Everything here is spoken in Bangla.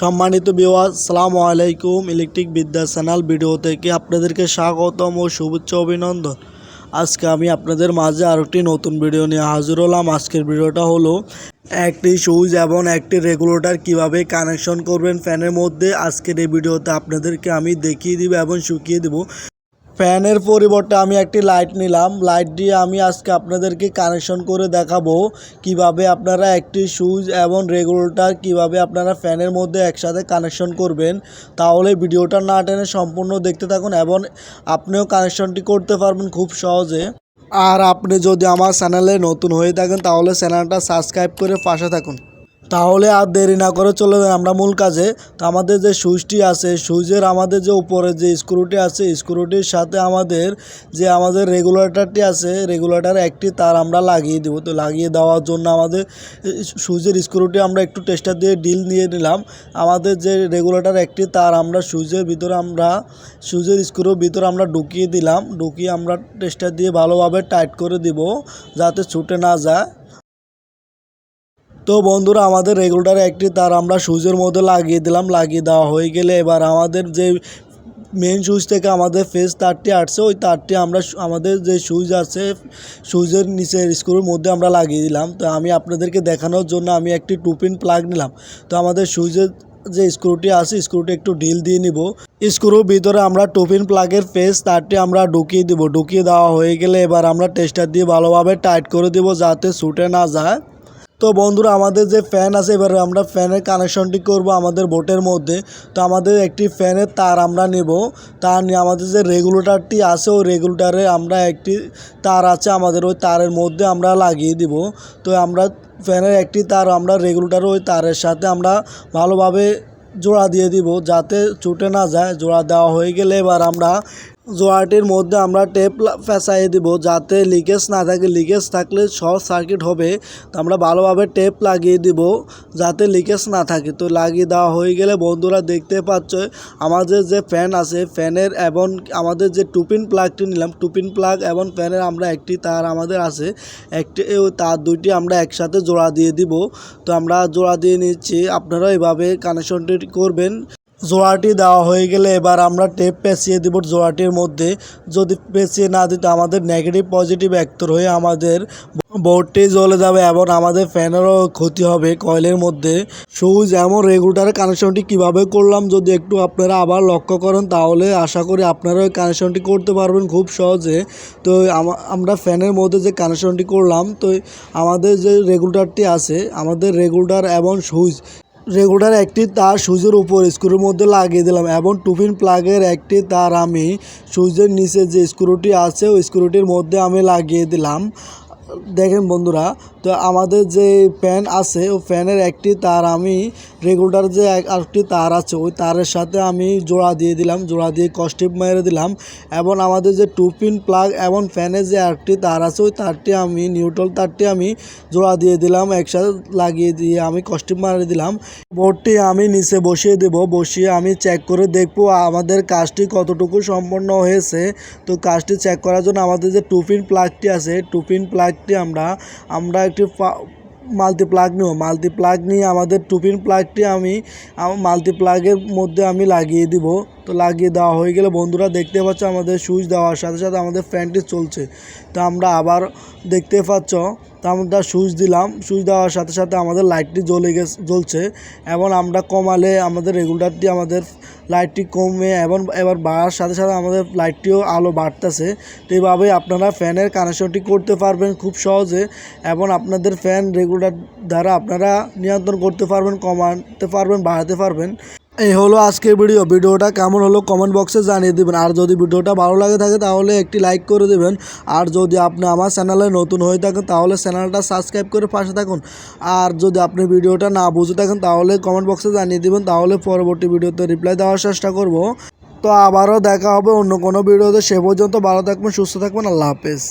সম্মানিত বিওয়াজ সালাম আলাইকুম। ইলেকট্রিক বিদ্যা চ্যানেল ভিডিও থেকে আপনাদেরকে স্বাগতম ও শুভেচ্ছা অভিনন্দন। আজকে আমি আপনাদের মাঝে আর একটি নতুন ভিডিও নিয়ে হাজির হলাম। আজকের ভিডিওটা হলো একটি সুইচ এবং একটি রেগুলেটর কীভাবে কানেকশন করবেন ফ্যানের মধ্যে। আজকের এই ভিডিওতে আপনাদেরকে আমি দেখিয়ে দিব এবং শুকিয়ে দেব। ফ্যানের পরিবর্তে আমি একটি লাইট নিলাম। লাইট দিয়ে আমি আজকে আপনাদেরকে কানেকশন করে দেখাবো কীভাবে আপনারা একটি সুইচ এবং রেগুলেটর কীভাবে আপনারা ফ্যানের মধ্যে একসাথে কানেকশন করবেন। তাহলে ভিডিওটা না টেনে সম্পূর্ণ দেখতে থাকুন এবং আপনিও কানেকশনটি করতে পারবেন খুব সহজে। আর আপনি যদি আমার চ্যানেলে নতুন হয়ে থাকেন, তাহলে চ্যানেলটা সাবস্ক্রাইব করে পাশে থাকুন। তাহলে আর দেরি না করে চলে যাই আমরা মূল কাজে। তো আমাদের যে সুইচটি আছে, সুইচের আমাদের যে উপরে যে স্ক্রুটি আছে স্ক্রুটির সাথে আমাদের যে আমাদের রেগুলেটরটি আছে রেগুলেটর একটি তার আমরা লাগিয়ে দেবো। তো লাগিয়ে দেওয়ার জন্য আমাদের সুইচের স্ক্রুটি আমরা একটু টেস্টার দিয়ে ডিল নিয়ে নিলাম। আমাদের যে রেগুলেটর একটি তার আমরা সুইচের ভিতরে আমরা, সুইচের স্ক্রুর ভিতরে আমরা ঢুকিয়ে দিলাম। ঢুকিয়ে আমরা টেস্টার দিয়ে ভালোভাবে টাইট করে দিব, যাতে ছুটে না যায়। তো বন্ধুরা, আমাদের রেগুলেটারে একটি তার আমরা সুইচের মধ্যে লাগিয়ে দিলাম, লাগিয়ে দেওয়া হয়ে গেলে এবার আমাদের যে মেন সুইচ থেকে আমাদের ফেস তারটি আসছে, ওই তারটি আমরা আমাদের যে সুইচ আছে সুইচের নিচের স্ক্রুর মধ্যে আমরা লাগিয়ে দিলাম। তো আমি আপনাদেরকে দেখানোর জন্য আমি একটি টুপিন প্লাগ নিলাম। তো আমাদের সুইচের যে স্ক্রুটি আছে স্ক্রুটি একটু ঢিল দিয়ে নিব। স্ক্রুর ভিতরে আমরা টোপিন প্লাগের ফেস তারটি আমরা ঢুকিয়ে দিব। ঢুকিয়ে দেওয়া হয়ে গেলে এবার আমরা টেস্টার দিয়ে ভালোভাবে টাইট করে দিব যাতে ছুটে না যায়। তো বন্ধুরা, আমাদের যে ফ্যান আছে, এবারে আমরা ফ্যানের কানেকশনটি করব আমাদের বোটের মধ্যে। তো আমাদের একটি ফ্যানের তার আমরা নেব। তার নিয়ে আমাদের যে রেগুলেটরটি আছে, ওই রেগুলেটারে আমরা একটি তার আছে, আমাদের ওই তারের মধ্যে আমরা লাগিয়ে দিব। তো আমরা ফ্যানের একটি তার, আমরা রেগুলেটার ওই তারের সাথে আমরা ভালোভাবে জোড়া দিয়ে দিব, যাতে ছুটে না যায়। জোড়া দেওয়া হয়ে গেলে এবার আমরা জোড়াটির মধ্যে আমরা টেপ ফেসাইয়ে দিব যাতে লিকেজ না থাকে। লিকেজ থাকলে শর্ট সার্কিট হবে। তো আমরা ভালোভাবে টেপ লাগিয়ে দিব যাতে লিকেজ না থাকে। তো লাগিয়ে দেওয়া হয়ে গেলে বন্ধুরা দেখতে পাচ্ছ, আমাদের যে ফ্যান আছে, ফ্যানের এবং আমাদের যে টুপিন প্লাগটি নিলাম, টুপিন প্লাগ এবং ফ্যানের আমরা একটি তার আমাদের আছে। একটি তার দুইটি আমরা একসাথে জোড়া দিয়ে দিব। তো আমরা জোড়া দিয়ে নিচ্ছি। আপনারা এভাবে কানেকশনটি করবেন। জোড়াটি দেওয়া হয়ে গেলে এবার আমরা টেপ পেঁচিয়ে দিব জোড়াটির মধ্যে। যদি পেঁচিয়ে না দিত আমাদের নেগেটিভ পজিটিভ একতর হয়ে আমাদের বোর্ডটি জ্বলে যাবে এবং আমাদের ফ্যানেরও ক্ষতি হবে কয়েলের মধ্যে। সুইচ এমন রেগুলেটারের কানেকশনটি কীভাবে করলাম যদি একটু আপনারা আবার লক্ষ্য করেন তাহলে আশা করি আপনারা ওই কানেকশনটি করতে পারবেন খুব সহজে। তো আমরা ফ্যানের মধ্যে যে কানেকশনটি করলাম, তো আমাদের যে রেগুলেটারটি আছে, আমাদের রেগুলেটার এবং সুইচ রেগুলার একটি তার সুইচের উপর স্ক্রুর মধ্যে লাগিয়ে দিলাম এবং টুপিন প্লাগের একটি তার আমি সুইচের নিচে যে স্ক্রুটি আছে, ওই স্ক্রুটির মধ্যে আমি লাগিয়ে দিলাম। দেখেন বন্ধুরা, তো আমাদের যে ফ্যান আছে ওই ফ্যানের একটি তার আমি রেগুলার যে এক- আরেকটি তার আছে, ওই তারের সাথে আমি জোড়া দিয়ে দিলাম, জোড়া দিয়ে কস্টিপ মেরে দিলাম। এবং আমাদের যে টু পিন প্লাগ এবং ফ্যানের যে আরেকটি তার আছে, ওই তারটি আমি নিউট্রাল তারটি আমি জোড়া দিয়ে দিলাম, একসাথে লাগিয়ে দিয়ে আমি কস্টিপ মারে দিলাম। বোর্ডটি আমি নিচে বসিয়ে দেব, বসিয়ে আমি চেক করে দেখব আমাদের কাজটি কতটুকু সম্পন্ন হয়েছে। তো কাজটি চেক করার জন্য আমাদের যে টুপিন প্লাগটি আছে টুপিন প্লাগটি আমরা আমরা একটি মাল্টি প্লাগ নেব। মাল্টি প্লাগ নিয়ে আমাদের টুপিন প্লাগটি আমি মাল্টি প্লাগের মধ্যে আমি লাগিয়ে দিব। তো লাগিয়ে দেওয়া হয়ে গেলে বন্ধুরা দেখতে পাচ্ছ আমাদের সুইচ দেওয়ার সাথে সাথে আমাদের ফ্যানটি চলছে। তো আমরা আবার দেখতে পাচ্ছ তো আমরা সুইচ দিলাম। সুইচ দেওয়ার সাথে সাথে আমাদের লাইটটি জ্বলে গেছে, জ্বলছে এবং আমরা কমালে আমাদের রেগুলারটি আমাদের লাইটটি কমে এবং এবার বাড়ার সাথে সাথে আমাদের লাইটটিও আলো বাড়তেছে। তো এইভাবে আপনারা ফ্যানের কানেকশনটি করতে পারবেন খুব সহজে এবং আপনাদের ফ্যান রেগুলার দ্বারা আপনারা নিয়ন্ত্রণ করতে পারবেন, কমাতে পারবেন, বাড়াতে পারবেন। এই হলো আজকের ভিডিও। ভিডিওটা কেমন হলো কমেন্ট বক্সে জানিয়ে দেবেন। আর যদি ভিডিওটা ভালো লাগে থাকে তাহলে একটি লাইক করে দেবেন। আর যদি আপনি আমার চ্যানেলে নতুন হয়ে থাকেন তাহলে চ্যানেলটা সাবস্ক্রাইব করে পাশে থাকুন। আর যদি আপনি ভিডিওটা না বুঝে থাকেন তাহলে কমেন্ট বক্সে জানিয়ে দেবেন। তাহলে পরবর্তী ভিডিওতে রিপ্লাই দেওয়ার চেষ্টা করব। তো আবারও দেখা হবে অন্য কোনো ভিডিওতে। সে পর্যন্ত ভালো থাকবেন, সুস্থ থাকবেন। আল্লাহ হাফেজ।